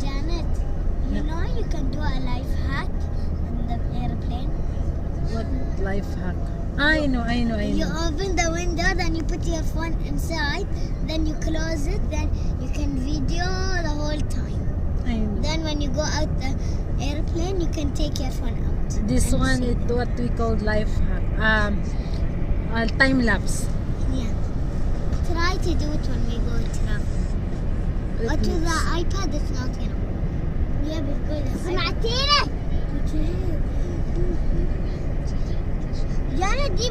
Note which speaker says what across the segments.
Speaker 1: Janet, you know you can do a life hack the airplane.
Speaker 2: What life hack? I know, I know, I
Speaker 1: You
Speaker 2: know.
Speaker 1: open the window, then you put your phone inside, then you close it, then you can video the whole time.
Speaker 2: I know.
Speaker 1: Then when you go out the airplane, you can take your phone out.
Speaker 2: This
Speaker 1: and
Speaker 2: one
Speaker 1: see.
Speaker 2: is what we call life hack. Um, uh, time lapse.
Speaker 1: Yeah. Try to do it when we go travel. But with the iPad, it's not gonna work. Yeah, because سمعتيني؟ Okay. Yara, die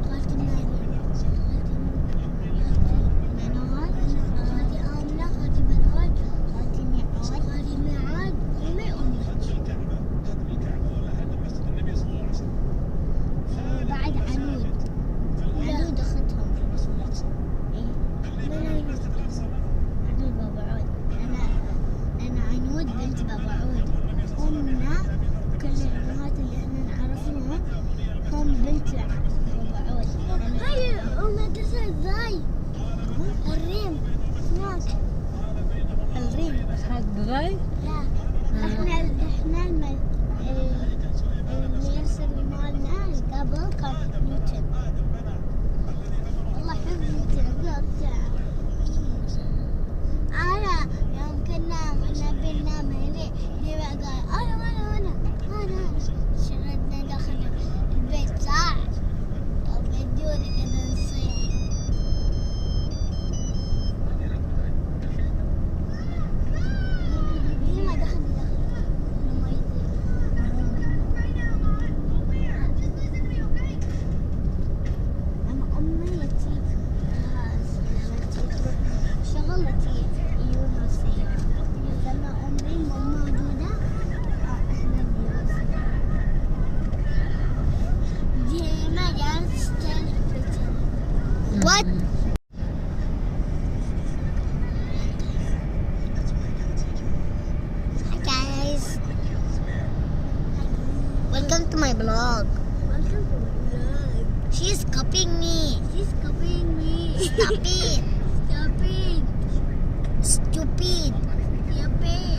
Speaker 1: الدبي؟ لا. آه. إحنا إحنا المدرسة اللي مالنا قبل كانت نيوتن speed. speed.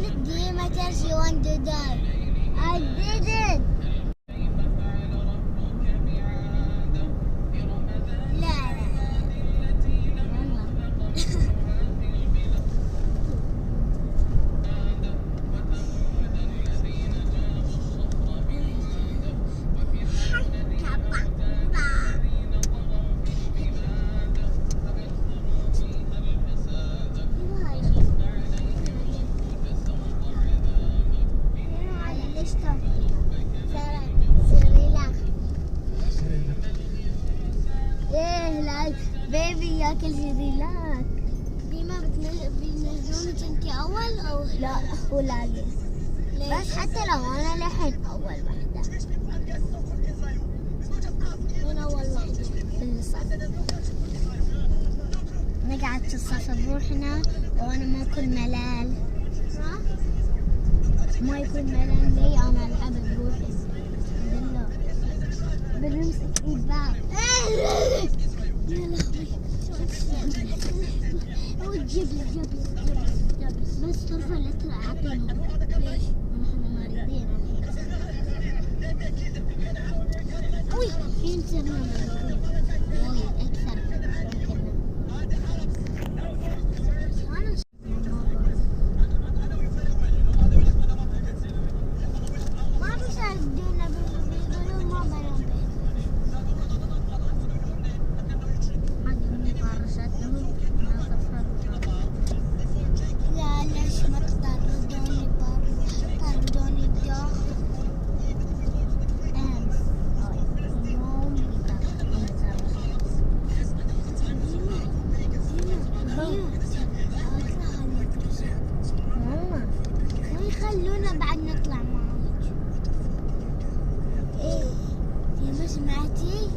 Speaker 1: Dima tell she want to die. I didn't. ياكل سيريلاك ديما بينزلونك انت أول أو لا ولا لي بس حتى لو أنا لحن أول واحدة. من أول واحدة. في الصف نقعد في الصف بروحنا وأنا ما اكون ملال. ها؟ ما يكون ملل لي أنا العب بروحي بالله بنمسك إيد بعض. هو جبل جبل جبل بس ترفع لا ليش؟ نحن مريضين الحين سمعتي؟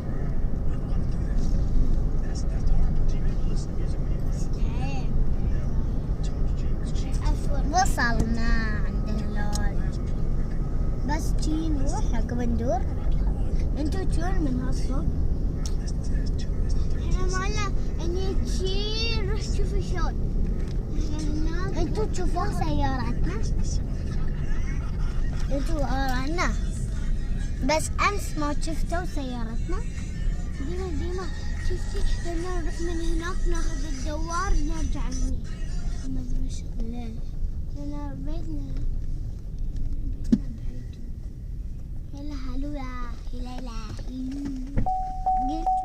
Speaker 1: وصلنا عند هلال بس تي نروح عقب ندور. أنتوا تشون من هالصوب إحنا معنا اني تشي نروح شوفوا شلون. أنتوا تشوفون سياراتنا أنتوا ورانا بس امس ما شفتوا سيارتنا ديما ديما شفتي لما نروح من هناك ناخذ الدوار نرجع لهني ما ادري ايش ليش لان بيتنا بيتنا بعيد يلا هلولا هلالا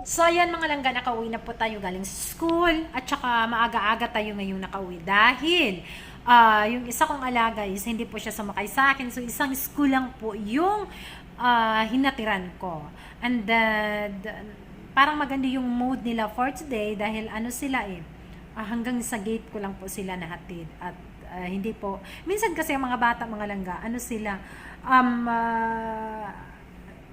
Speaker 2: So ayan mga langga, nakauwi na po tayo galing sa school at saka maaga-aga tayo ngayong nakauwi dahil ah, yung isa kong alaga is hindi po siya sumakay sa akin. So isang school lang po yung ah, hinatiran ko. And then, parang maganda yung mood nila for today dahil ano sila eh, ah, hanggang sa gate ko lang po sila nahatid at ah, hindi po, minsan kasi ang mga bata, mga langga, ano sila, um, ah,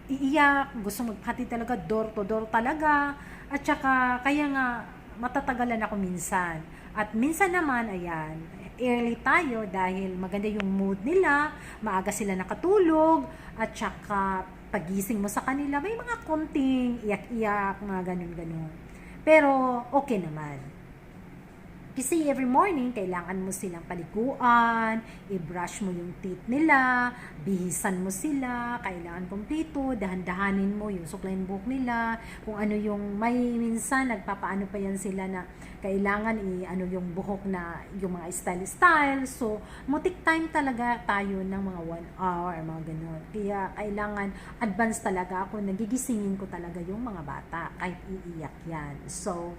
Speaker 2: iiyak, gusto maghatid talaga door to door talaga. At saka, kaya nga, matatagalan ako minsan. At minsan naman, ayan, early tayo dahil maganda yung mood nila, maaga sila nakatulog, at saka pagising mo sa kanila, may mga konting iyak-iyak, mga ganun-ganun. Pero, okay naman. Kasi every morning, kailangan mo silang paliguan, i-brush mo yung teeth nila, bihisan mo sila, kailangan kumpleto, dahan-dahanin mo yung suklayin buhok nila, kung ano yung may minsan, nagpapaano pa yan sila na kailangan i ano yung buhok na yung mga style-style. So, mutik time talaga tayo ng mga one hour, mga ganun. Kaya kailangan advance talaga ako, nagigisingin ko talaga yung mga bata, kahit iiyak yan. So,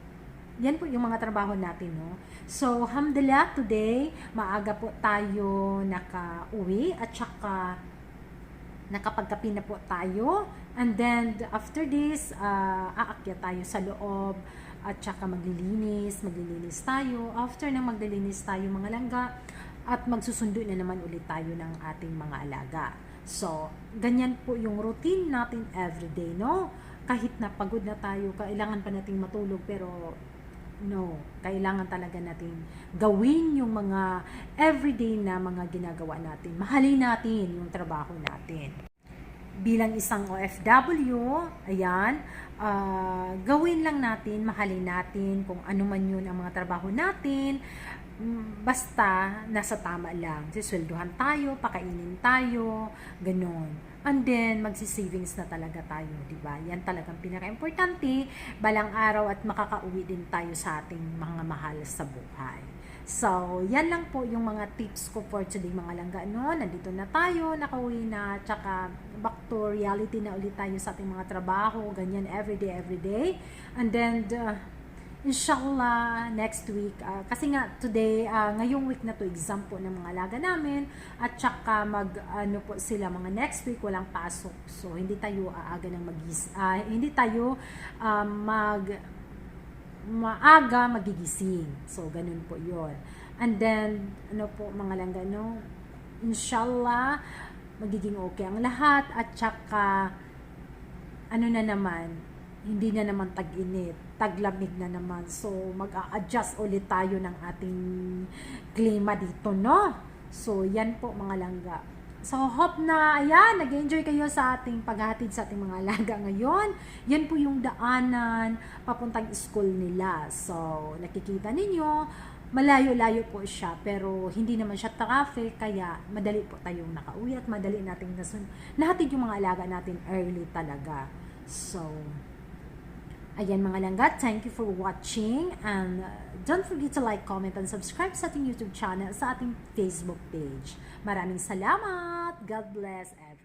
Speaker 2: yan po yung mga trabaho natin, no? So, alhamdulillah, today, maaga po tayo naka-uwi at saka nakapagkapi na po tayo. And then, after this, uh, aakyat tayo sa loob at saka maglilinis, maglilinis tayo. After na maglilinis tayo mga langga, at magsusundo na naman ulit tayo ng ating mga alaga. So, ganyan po yung routine natin everyday, no? Kahit na pagod na tayo, kailangan pa nating matulog, pero no, kailangan talaga natin gawin yung mga everyday na mga ginagawa natin. Mahalin natin yung trabaho natin bilang isang OFW, ayan, ah, gawin lang natin, mahalin natin kung ano man yun ang mga trabaho natin, Mm, basta nasa tama lang. Sisweldohan tayo, pakainin tayo, ganun. And then, magsisavings na talaga tayo, di ba? Yan talagang pinaka-importante, balang araw at makakauwi din tayo sa ating mga mahal sa buhay. So, yan lang po yung mga tips ko for today mga langga. No? Nandito na tayo, nakauwi na, tsaka back to reality na ulit tayo sa ating mga trabaho, ganyan, everyday, everyday. And then, uh, inshallah, next week, ah, kasi nga, today, ah, ngayong week na to, exam po ng mga alaga namin, at tsaka mag, ano po sila, mga next week, walang pasok. So, hindi tayo aaga ng magis, ah, hindi tayo ah, mag, maaga magigising. So, ganun po yon And then, ano po, mga langga, no? Inshallah, magiging okay ang lahat. At saka, ano na naman, hindi na naman tag-init, taglamig na naman. So, mag-a-adjust ulit tayo ng ating klima dito, no? So, yan po mga langga. So, hope na, ayan, nag-enjoy kayo sa ating paghatid sa ating mga alaga ngayon. Yan po yung daanan papuntang school nila. So, nakikita ninyo, malayo-layo po siya, pero hindi naman siya traffic, kaya madali po tayong nakauwi at madali nating nasun nahatid yung mga alaga natin early talaga. So, Ayan mga langga, thank you for watching and uh, don't forget to like, comment, and subscribe sa ating YouTube channel, sa ating Facebook page. Maraming salamat! God bless everyone!